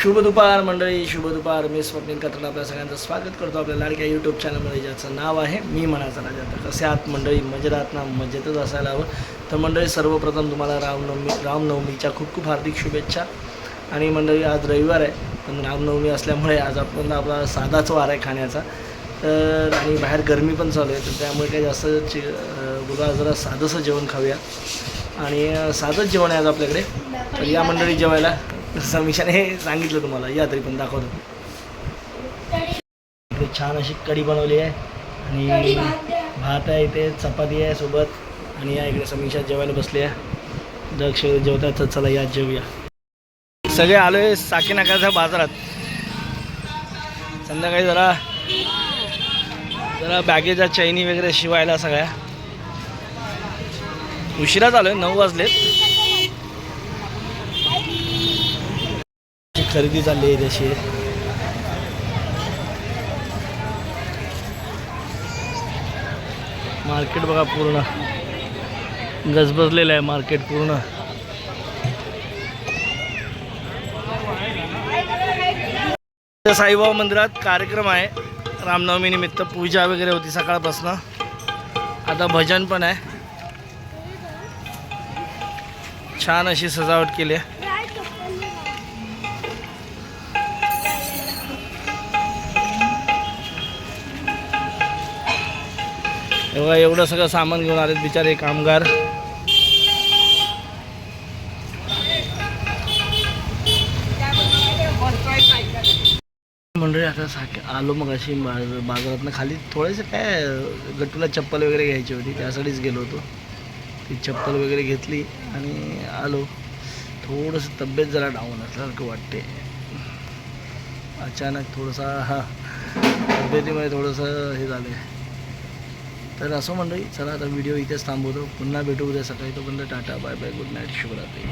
शुभ दुपार मंडळी शुभ दुपार मी स्वप्नील कत्र आपल्या सगळ्यांचं स्वागत करतो. आपल्या लाडक्या यूट्यूब चॅनलमध्ये ज्याचं नाव आहे मी म्हणायचं राजा. तर कसे आहात मंडळी? मजेत आहात ना? मजेतच असायला हवं. तर मंडळी सर्वप्रथम तुम्हाला रामनवमी रामनवमीच्या खूप खूप हार्दिक शुभेच्छा. आणि मंडळी आज रविवार आहे पण रामनवमी असल्यामुळे आज आपण आपला साधाच वार आहे खाण्याचा. तर आणि बाहेर गरमी पण चालू आहे तर त्यामुळे काही जास्त चि गुरुवार जरा साधंसं जेवण खाऊया. आणि साधंच जेवण आहे आज आपल्याकडे. तर या मंडळी जेवायला समीक्षाने हे सांगितलं तुम्हाला या तरी पण दाखवतो. इकडे छान अशी कढी बनवली आहे आणि भात आहे. इथे चपाती आहे सोबत आणि या इकडे समीक्षा जेवायला बसली आहे. दक्ष जेवतात तर चला या जेवूया. सगळे आलोय साकी नाकाच्या बाजारात. संध्याकाळी जरा जरा बॅगेच्या चैनी वगैरे शिवायला सगळ्या. उशिराच आलोय नऊ वाजलेत. खरेदी चालली आहे. तशी मार्केट बघा पूर्ण. गजबजलेलं आहे मार्केट पूर्ण. साईबाबा मंदिरात कार्यक्रम आहे. रामनवमी निमित्त पूजा वगैरे होती सकाळपासून. आता भजन पण आहे. छान अशी सजावट केली आहे. एवढं एवढं सगळं सामान घेऊन आलेत बिचारे कामगार. मंडळी आता साक आलो मग अशी बाजारातनं खाली. थोडेसे काय गट्टूला चप्पल वगैरे घ्यायची होती त्यासाठीच गेलो होतो. ती चप्पल वगैरे घेतली आणि आलो. थोडंसं तब्येत जरा डाऊन असल्यासारखं वाटते. अचानक थोडंसा हा तब्येतीमध्ये थोडंसं हे झालं आहे तर असं मंडळी चला आता व्हिडिओ इथेच थांबवतो. पुन्हा भेटू उद्या सकाळी. तोपर्यंत tata bye bye good night शुभरात्री.